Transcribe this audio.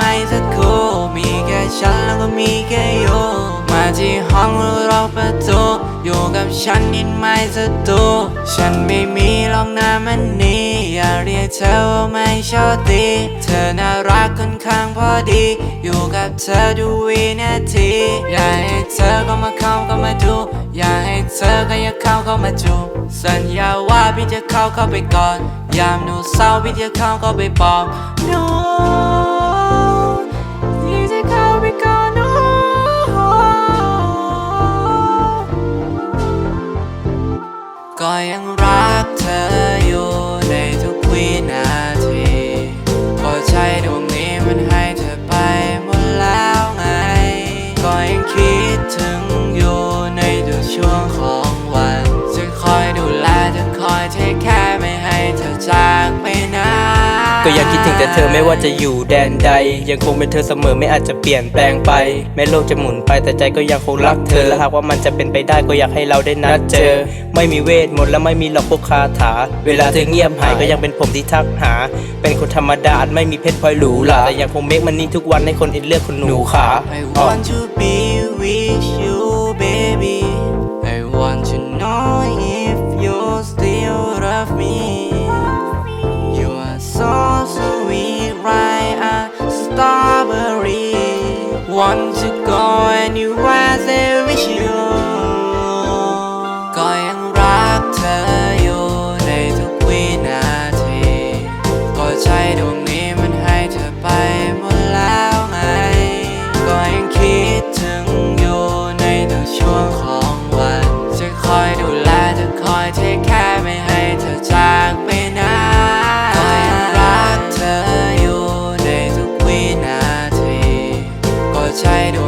ไม่สักคู่มีแค่ฉันแล้วก็มีแค่โยมาที่ห้องเราประตูอยู่กับฉันนิดไม่สักตัวฉันไม่มีรองน้ำมันนี้ อย่าเรียกเธอว่าไม่ชอบตีเธอน่ารักค่อนข้างพอดี อยู่กับเธอดูวินาทีอยากให้เธอก็มาเข้าก็มาดูอยากให้เธอก็อย่าเข้าเข้ามาจูสัญญาว่าพี่จะเข้าเข้าไปก่อน ยามหนูเศร้าพี่จะเข้าเข้าไปปอบหนู กเธออยู่ในทุกวินาทีพอใจดวง ก็ยังคิดถึงแต่เธอไม่ว่าจะอยู่แดนใด ยังคงเป็นเธอเสมอไม่อาจจะเปลี่ยนแปลงไป แม้โลกจะหมุนไปแต่ใจก็ยังคงรักเธอและหากว่ามันจะเป็นไปได้ก็อยากให้เราได้นัดเจอ ไม่มีเวทมนต์และไม่มีหลอกพวกคาถา เวลาเธอเงียบหายก็ยังเป็นผมที่ทักหา เป็นคนธรรมดาไม่มีเพชรพลอยหรูหราแต่ยังคงเมคมันนี่ทุกวันให้คนเอ็นเลือกคนหนูขา I want to be with you want to go anywhere with you ใช่ด้วย